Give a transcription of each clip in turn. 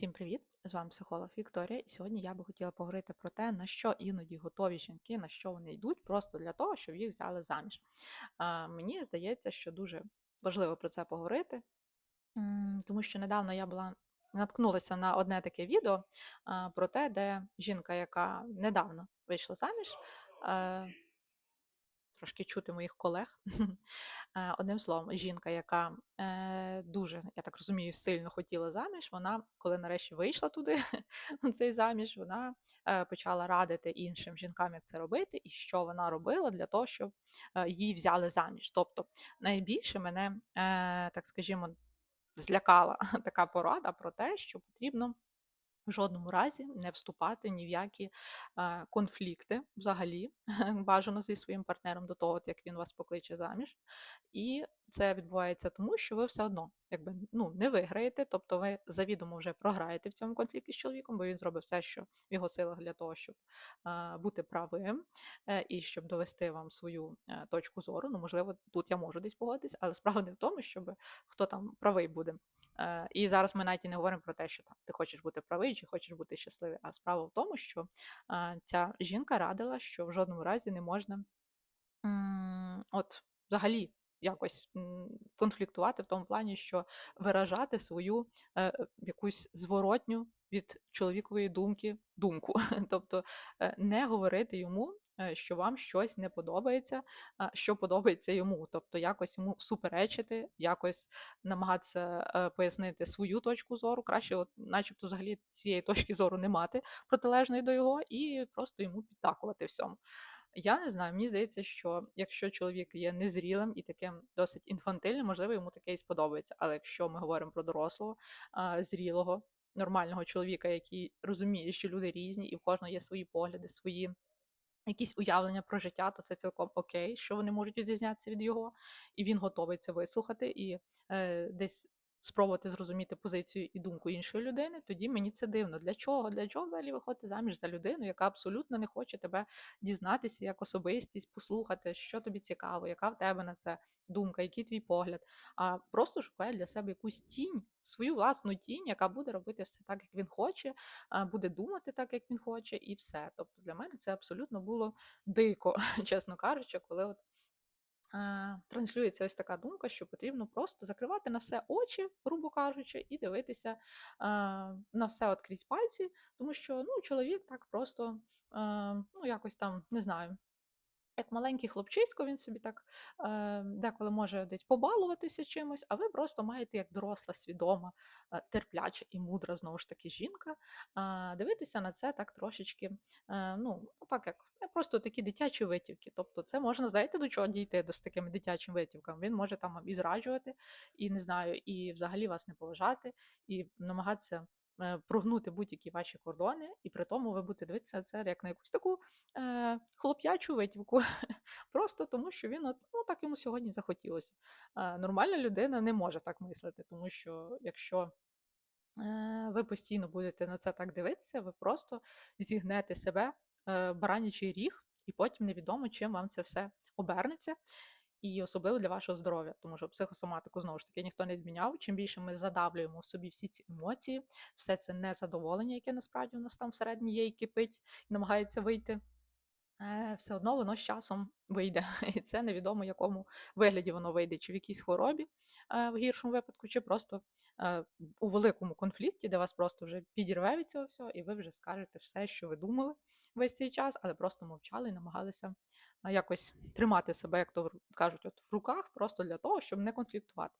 Всім привіт! З вами психолог Вікторія, і сьогодні я би хотіла поговорити про те, на що іноді готові жінки, на що вони йдуть, просто для того, щоб їх взяли заміж. Мені здається, що дуже важливо про це поговорити, тому що недавно я була наткнулася на одне таке відео про те, де жінка, яка недавно вийшла заміж, е, трошки чути моїх колег. Е, Одним словом, жінка, яка е, дуже, я так розумію, сильно хотіла заміж, вона, коли нарешті вийшла туди, у цей заміж, вона е, почала радити іншим жінкам, як це робити, і що вона робила для того, щоб її взяли заміж. Тобто найбільше мене, так скажімо, злякала така порада про те, що потрібно в жодному разі не вступати ні в які е, конфлікти взагалі бажано зі своїм партнером до того, як він вас покличе заміж. І це відбувається тому, що ви все одно якби ну не виграєте, тобто ви завідомо вже програєте в цьому конфлікті з чоловіком, бо він зробить все, що в його силах для того, щоб е, бути правим е, і щоб довести вам свою е, точку зору. Ну, можливо, тут я можу десь погодитись, але справа не в тому, щоб хто там правий буде. Е, І зараз ми навіть і не говоримо про те, що там ти хочеш бути правий чи хочеш бути щасливий. А справа в тому, що е, ця жінка радила, що в жодному разі не можна от взагалі якось конфліктувати в тому плані, що виражати свою е, якусь зворотню від чоловікової думки думку. Тобто е, не говорити йому, що вам щось не подобається, що подобається йому. Тобто якось йому суперечити, якось намагатися е, пояснити свою точку зору. Краще, от, начебто, взагалі цієї точки зору не мати протилежної до його, і просто йому підтакувати всьому. Я не знаю, мені здається, що якщо чоловік є незрілим і таким досить інфантильним, можливо, йому таке і сподобається. Але якщо ми говоримо про дорослого, зрілого, нормального чоловіка, який розуміє, що люди різні, і в кожного є свої погляди, свої якісь уявлення про життя, то це цілком окей, що вони можуть відрізнятися від його, і він готовий це вислухати. І е, десь спробувати зрозуміти позицію і думку іншої людини, тоді мені це дивно. Для чого? Для чого взагалі виходити заміж за людину, яка абсолютно не хоче тебе дізнатися як особистість, послухати, що тобі цікаво, яка в тебе на це думка, який твій погляд, а просто шукає для себе якусь тінь, свою власну тінь, яка буде робити все так, як він хоче, буде думати так, як він хоче, і все. Тобто для мене це абсолютно було дико, чесно кажучи, коли от транслюється ось така думка, що потрібно просто закривати на все очі, грубо кажучи, і дивитися на все от крізь пальці, тому що ну, чоловік так просто ну, якось там не знаю. Як маленький хлопчисько, він собі так е, деколи може десь побалуватися чимось, а ви просто маєте як доросла, свідома, е, терпляча і мудра знову ж таки жінка, е, дивитися на це так трошечки, е, ну, так як е, просто такі дитячі витівки. Тобто це можна, знаєте, до чого дійти до з такими дитячими витівками. Він може там і зраджувати, і не знаю, і взагалі вас не поважати, і намагатися прогнути будь-які ваші кордони, і при тому ви будете дивитися це як на якусь таку е, хлоп'ячу витівку, просто тому що він от, ну, так йому сьогодні захотілося. Е, нормальна людина не може так мислити, тому що якщо е, ви постійно будете на це так дивитися, ви просто зігнете себе е, баранячий ріг, і потім невідомо, чим вам це все обернеться. І особливо для вашого здоров'я, тому що психосоматику знову ж таки ніхто не відміняв. Чим більше ми задавлюємо собі всі ці емоції, все це незадоволення, яке насправді у нас там всередині є і кипить, і намагається вийти. е, Все одно воно з часом вийде, і це невідомо, якому вигляді воно вийде, чи в якійсь хворобі е, в гіршому випадку, чи просто е, у великому конфлікті, де вас просто вже підірве від цього всього, і ви вже скажете все, що ви думали весь цей час, але просто мовчали і намагалися якось тримати себе, як то кажуть, от в руках, просто для того, щоб не конфліктувати.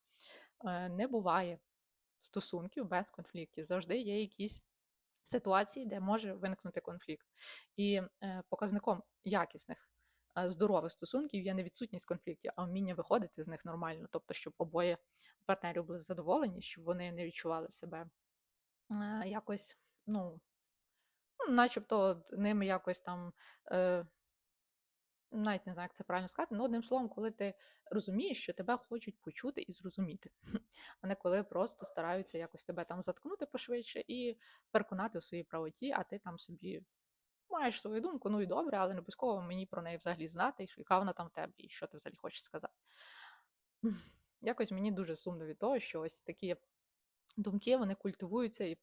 Е, Не буває стосунків без конфліктів. Завжди є якісь ситуації, де може виникнути конфлікт. І е, показником якісних. е, Здорових стосунків є не відсутність конфліктів, а вміння виходити з них нормально, тобто, щоб обоє партнерів були задоволені, щоб вони не відчували себе якось, ну, ну, начебто ними якось там е, навіть не знаю, як це правильно сказати, ну, одним словом, коли ти розумієш, що тебе хочуть почути і зрозуміти, а не коли просто стараються якось тебе там заткнути пошвидше і переконати у своїй правоті, а ти там собі маєш свою думку, ну і добре, але не обов'язково мені про неї взагалі знати, яка вона там в тебе, і що ти взагалі хочеш сказати. Якось мені дуже сумно від того, що ось такі думки вони культивуються і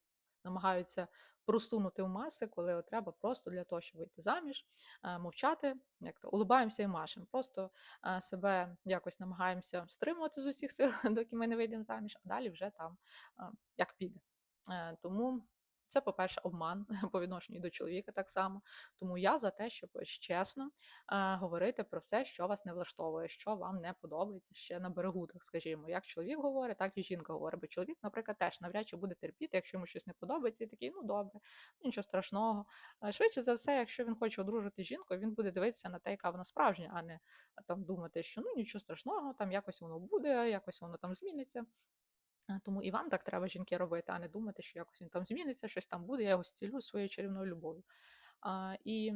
намагаються просунути в маси, коли от треба просто для того, щоб вийти заміж, е, мовчати, як то улибаємося і машемо. Просто е, себе якось намагаємося стримувати з усіх сил, доки ми не вийдемо заміж, а далі вже там е, як піде. Тому це, по-перше, обман по відношенню до чоловіка так само. Тому я за те, щоб чесно е, говорити про все, що вас не влаштовує, що вам не подобається ще на берегу, так скажімо. Як чоловік говорить, так і жінка говорить. Бо чоловік, наприклад, теж навряд чи буде терпіти, якщо йому щось не подобається, і такий, ну добре, нічого страшного. Е, Швидше за все, якщо він хоче одружити жінку, він буде дивитися на те, яка вона справжня, а не там думати, що ну нічого страшного, там якось воно буде, якось воно там зміниться. Тому і вам так треба жінки робити, а не думати, що якось він там зміниться, щось там буде, я його зцілю своєю чарівною любов'ю. А, і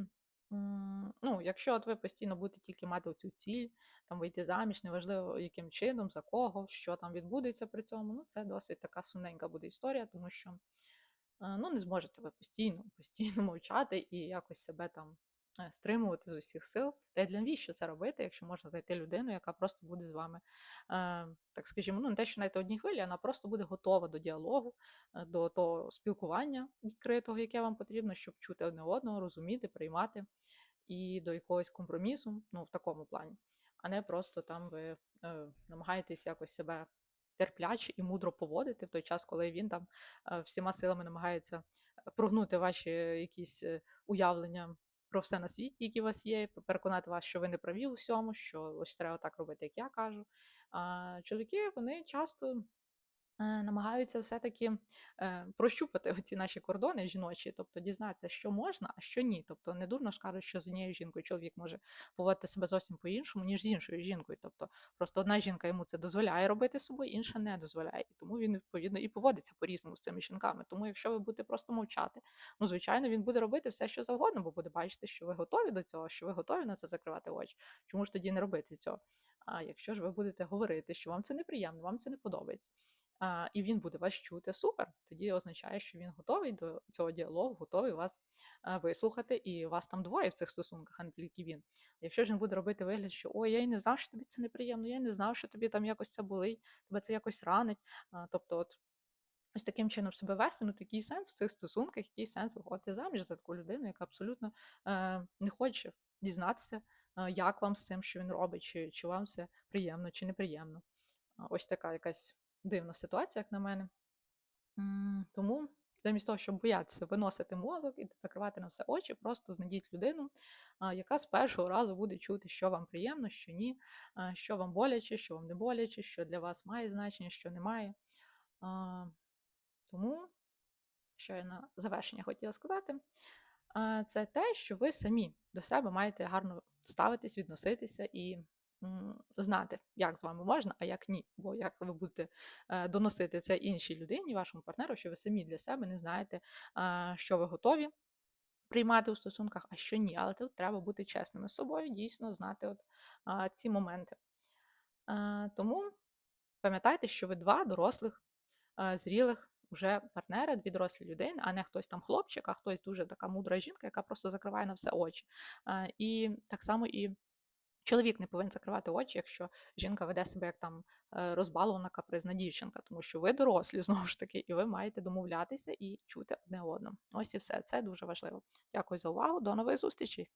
ну, якщо от ви постійно будете тільки мати цю ціль, там вийти заміж, неважливо яким чином, за кого, що там відбудеться при цьому, ну це досить така сумненька буде історія, тому що е, ну, не зможете ви постійно, постійно мовчати і якось себе там стримувати з усіх сил. Та й для навіщо це робити, якщо можна знайти людину, яка просто буде з вами, так скажімо, ну не те, що навіть одній хвилі, вона просто буде готова до діалогу, е, до того спілкування відкритого, яке вам потрібно, щоб чути одне одного, розуміти, приймати і до якогось компромісу, ну в такому плані, а не просто там ви е, намагаєтесь якось себе терпляче і мудро поводити в той час, коли він там е, всіма силами намагається прогнути ваші якісь уявлення про все на світі, які у вас є, переконати вас, що ви не праві у всьому, що ось треба так робити, як я кажу. А чоловіки вони часто намагаються все-таки е, прощупати ці наші кордони жіночі, тобто дізнатися, що можна, а що ні. Тобто не дурно ж кажуть, що з однією жінкою чоловік може поводити себе зовсім по-іншому, ніж з іншою жінкою. Тобто просто одна жінка йому це дозволяє робити з собою, інша не дозволяє. І тому він відповідно і поводиться по-різному з цими жінками. Тому, якщо ви будете просто мовчати, ну звичайно, він буде робити все, що завгодно, бо буде бачити, що ви готові до цього, що ви готові на це закривати очі. Чому ж тоді не робити цього? А якщо ж ви будете говорити, що вам це неприємно, вам це не подобається, і він буде вас чути, супер. Тоді означає, що він готовий до цього діалогу, готовий вас вислухати, і вас там двоє в цих стосунках, а не тільки він. Якщо ж він буде робити вигляд, що ой, я й не знав, що тобі це неприємно, я й не знав, що тобі там якось це болить, тебе це якось ранить. Тобто, от. Ось таким чином себе вести, ну такий сенс в цих стосунках, який сенс виходити заміж за таку людину, яка абсолютно е, не хоче дізнатися, е, як вам з цим, що він робить, чи, чи вам це приємно, чи неприємно. Ось така якась дивна ситуація, як на мене. Тому, замість того, щоб боятися виносити мозок і закривати на все очі, просто знайдіть людину, яка з першого разу буде чути, що вам приємно, що ні, що вам боляче, що вам не боляче, що для вас має значення, що не має. Тому, що я на завершення хотіла сказати, це те, що ви самі до себе маєте гарно ставитись, відноситися і знати, як з вами можна, а як ні. Бо як ви будете е, доносити це іншій людині, вашому партнеру, що ви самі для себе не знаєте, що ви готові приймати у стосунках, а що ні. Але тут треба бути чесними з собою, дійсно знати от, ці моменти. А, Тому пам'ятайте, що ви два дорослих, е, зрілих уже партнери, дві дорослі людини, а не хтось там хлопчик, а хтось дуже така мудра жінка, яка просто закриває на все очі. Е, І так само і чоловік не повинен закривати очі, якщо жінка веде себе як там е, розбалована капризна дівчинка, тому що ви дорослі знову ж таки, і ви маєте домовлятися і чути одне одному. Ось і все. Це дуже важливо. Дякую за увагу. До нових зустрічей.